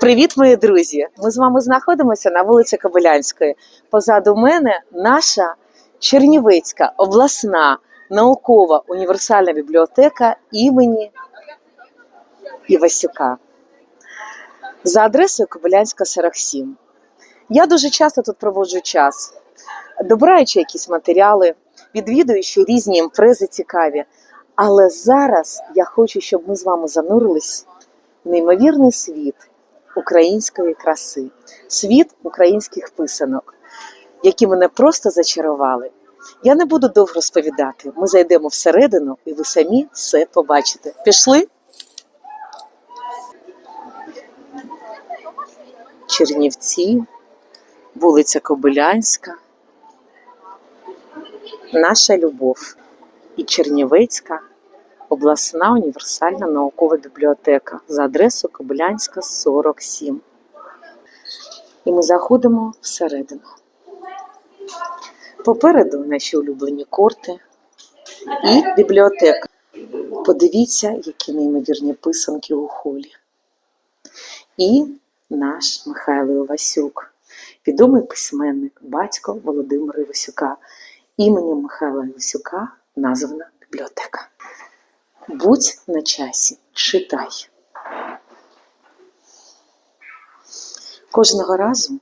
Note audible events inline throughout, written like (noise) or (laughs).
Привіт, мої друзі! Ми з вами знаходимося на вулиці Кобилянської. Позаду мене наша Чернівецька обласна наукова універсальна бібліотека імені Івасюка за адресою Кобилянська 47. Я дуже часто тут проводжу час, добираючи якісь матеріали, відвідуючи різні імпрези цікаві. Але зараз я хочу, щоб ми з вами занурились в неймовірний світ української краси, світ українських писанок, які мене просто зачарували. Я не буду довго розповідати. Ми зайдемо всередину, і ви самі все побачите. Пішли? Чернівці, вулиця Кобилянська, наша любов і Чернівецька обласна універсальна наукова бібліотека за адресою Кобилянська 47. І ми заходимо всередину. Попереду наші улюблені корти і бібліотека. Подивіться, які неймовірні писанки у холі. І наш Михайло Івасюк, відомий письменник, батько Володимира Івасюка. Іменем Михайла Івасюка названа бібліотека. Будь на часі, читай. Кожного разу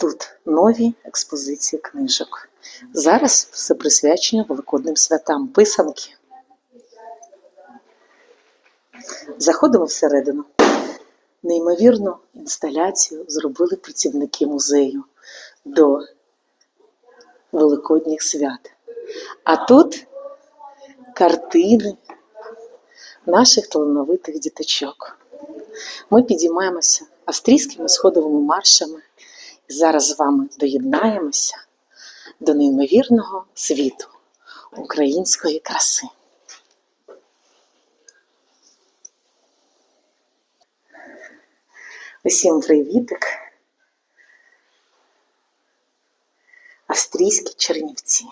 тут нові експозиції книжок. Зараз все присвячено великодним святам, писанки. Заходимо всередину. Неймовірну інсталяцію зробили працівники музею до Великодніх свят. А тут картини наших талановитих діточок. Ми підіймаємося австрійськими сходовими маршами і зараз з вами доєднаємося до неймовірного світу української краси. Усім привітик! Австрійські Чернівці.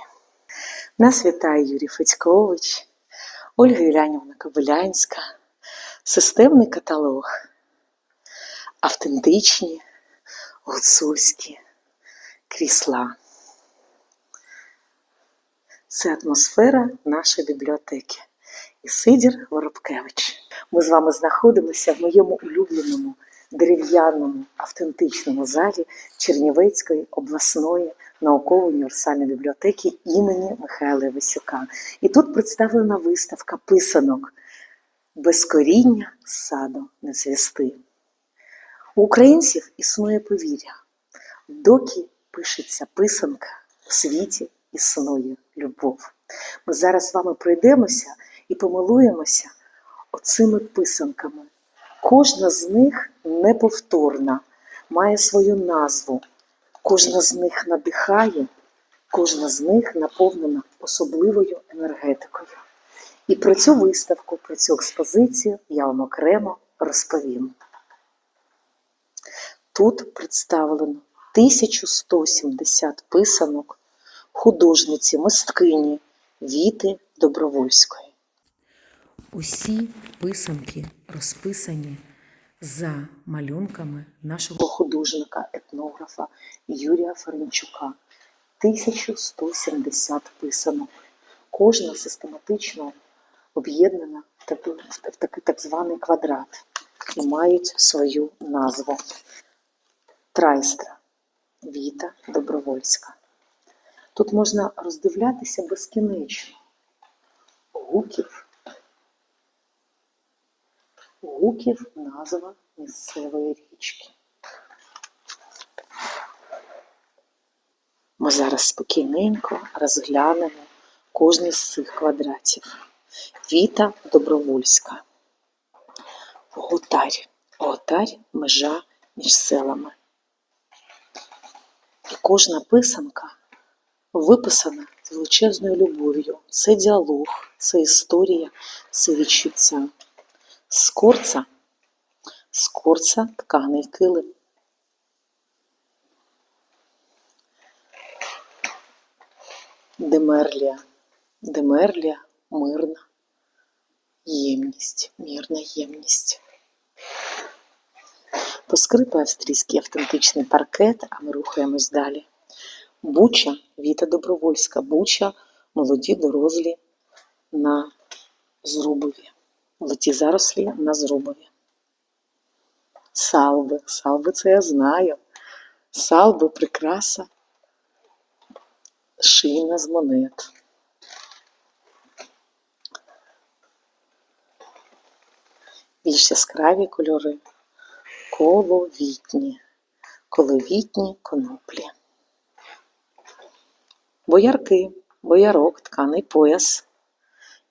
Нас вітає Юрій Федькович, Ольга Ілянівна Кобилянська, системний каталог, автентичні гуцульські крісла. Це атмосфера нашої бібліотеки. І Сидір Воробкевич. Ми з вами знаходимося в моєму улюбленому дерев'яному автентичному залі Чернівецької обласної науково-універсальної бібліотеки імені Михайла Івасюка. І тут представлена виставка писанок без коріння саду не цвісти. У українців існує повір'я. Доки пишеться писанка, у світі існує любов. Ми зараз з вами пройдемося і помилуємося оцими писанками. Кожна з них неповторна, має свою назву, кожна з них надихає, кожна з них наповнена особливою енергетикою. І про цю виставку, про цю експозицію я вам окремо розповім. Тут представлено 1170 писанок художниці, мисткині Віти Добровольської. Усі писанки розписані за малюнками нашого художника, етнографа Юрія Ференчука. 1170 писанок. Кожна систематично об'єднана в такий так званий квадрат і мають свою назву. Трайстра Віта Добровольська. Тут можна роздивлятися безкінечно гуків. Гуків назва місцевої річки. Ми зараз спокійненько розглянемо кожний з цих квадратів. Віта Добровольська. Готарь. Готарь межа між селами. І кожна писанка виписана з величезною любов'ю. Це діалог, це історія, це відчуття. Скорца, скорца тканий килим. Демерлія, демерлія мирна ємність, мірна ємність. Поскрипує австрійський автентичний паркет, а ми рухаємось далі. Буча, Віта Добровольська, Буча, молоді дорослі на Зрубові. Молоді зарослі на Зрубові. Салви, салви це я знаю. Салви прикраса, шийна з монет. Більш яскраві кольори коловітні, коловітні коноплі. Боярки, боярок, тканий пояс,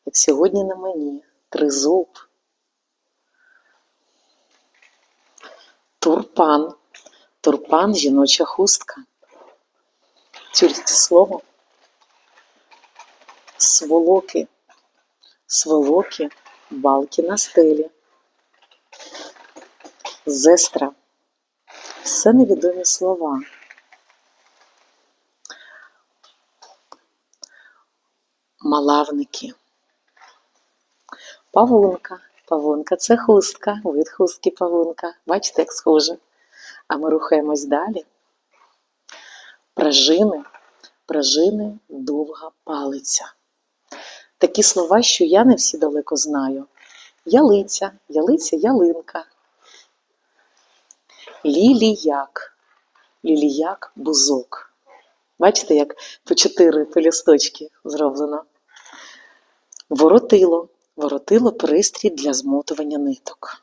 як сьогодні на мені, тризуб, турпан, турпан, жіноча хустка. Тюркське слово. Сволоки, сволоки, балки на стелі. Зестра. Все невідомі слова. Малавники. Павунка. Павунка це хустка, вид хустки павунка. Бачите, як схоже. А ми рухаємось далі. Пражини. Пражини довга палиця. Такі слова, що я не всі далеко знаю. Ялиця, ялиця, ялинка. Ліліяк. Ліліяк бузок. Бачите, як по чотири пелюсточки зроблено. Воротило. Воротило пристрій для змотування ниток.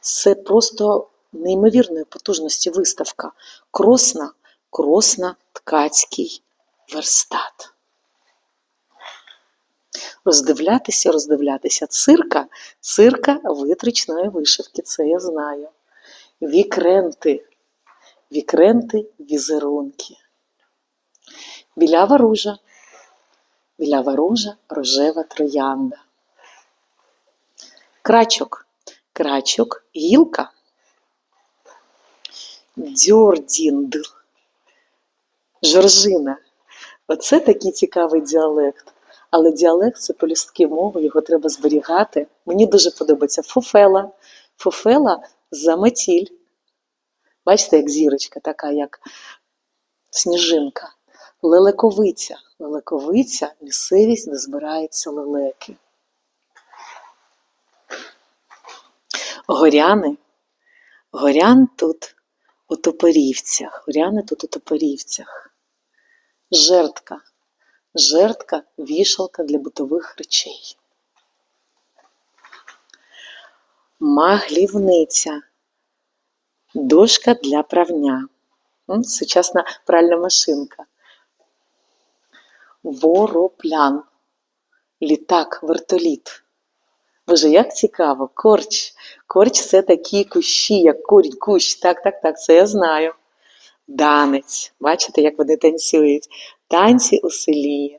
Це просто неймовірної потужності виставка. Кросна, кросна ткацький верстат. Роздивлятися, роздивлятися. Цирка, цирка витричної вишивки, це я знаю. Вікренти, вікренти, візерунки. Білява ружа, білява ружа, рожева троянда. Крачок, крачок, гілка. Дьордіндл, жоржина. Оце такий цікавий діалект. Але діалект це полюстки мови, його треба зберігати. Мені дуже подобається фуфела. Фуфела заметіль. Бачите, як зірочка, така, як сніжинка. Лелековиця. Лелековиця місцевість, де збираються лелеки. Горяни. Горян тут у топорівцях. Горяни тут у топорівцях. Жертка. Жертка вішалка для бутових речей. Маглівниця. Дошка для правня. Сучасна пральна машинка. Вороплян. Літак, вертоліт. Боже, як цікаво. Корч. Корч це такі кущі, як корінь, кущ. Так, так, так, це я знаю. Данець. Бачите, як вони танцюють? Танці у селі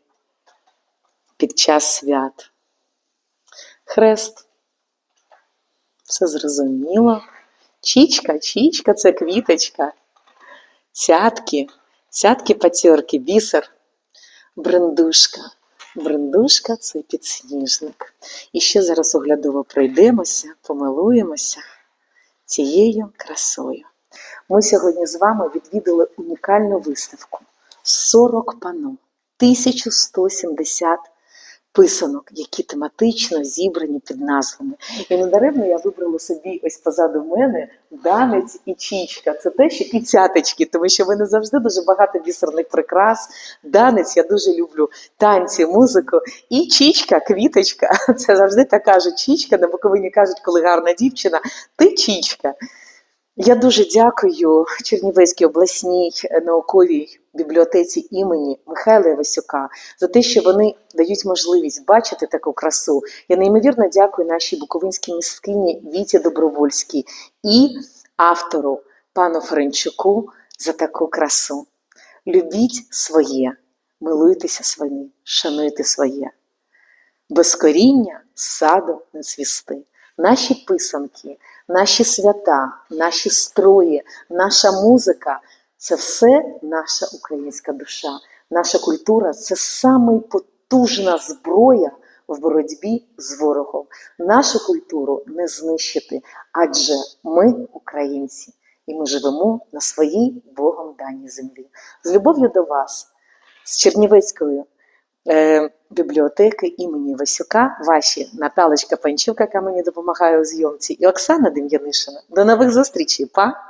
під час свят. Хрест. Все зрозуміло. Чічка, чічка це квіточка. Цятки, цятки патьорки, бісер, брендушка. Брендушка це підсніжник. І ще зараз оглядово пройдемося, помилуємося цією красою. Ми сьогодні з вами відвідали унікальну виставку 40 пано, 1170 писанок, які тематично зібрані під назвами. І недаремно я вибрала собі ось позаду мене данець і чічка. Це те, що і цяточки, тому що в мене завжди дуже багато бісерних прикрас. Данець я дуже люблю танці, музику. І чічка, квіточка. (laughs) Це завжди так кажуть чічка. На Буковині кажуть, коли гарна дівчина, ти чічка. Я дуже дякую Чернівецькій обласній науковій бібліотеці імені Михайла Івасюка за те, що вони дають можливість бачити таку красу. Я неймовірно дякую нашій буковинській міськині Віті Добровольській і автору пану Ференчуку за таку красу. Любіть своє, милуйтеся своїм, шануйте своє. Без коріння саду не цвісти. Наші писанки, наші свята, наші строї, наша музика це все наша українська душа. Наша культура це самий потужна зброя в боротьбі з ворогом. Нашу культуру не знищити, адже ми українці, і ми живемо на своїй Богом даній землі. З любов'ю до вас, з Чернівецької е, бібліотеки імені Васюка, ваші Наталочка Панчук, яка мені допомагає у зйомці, і Оксана Дем'янишина. До нових зустрічей, па!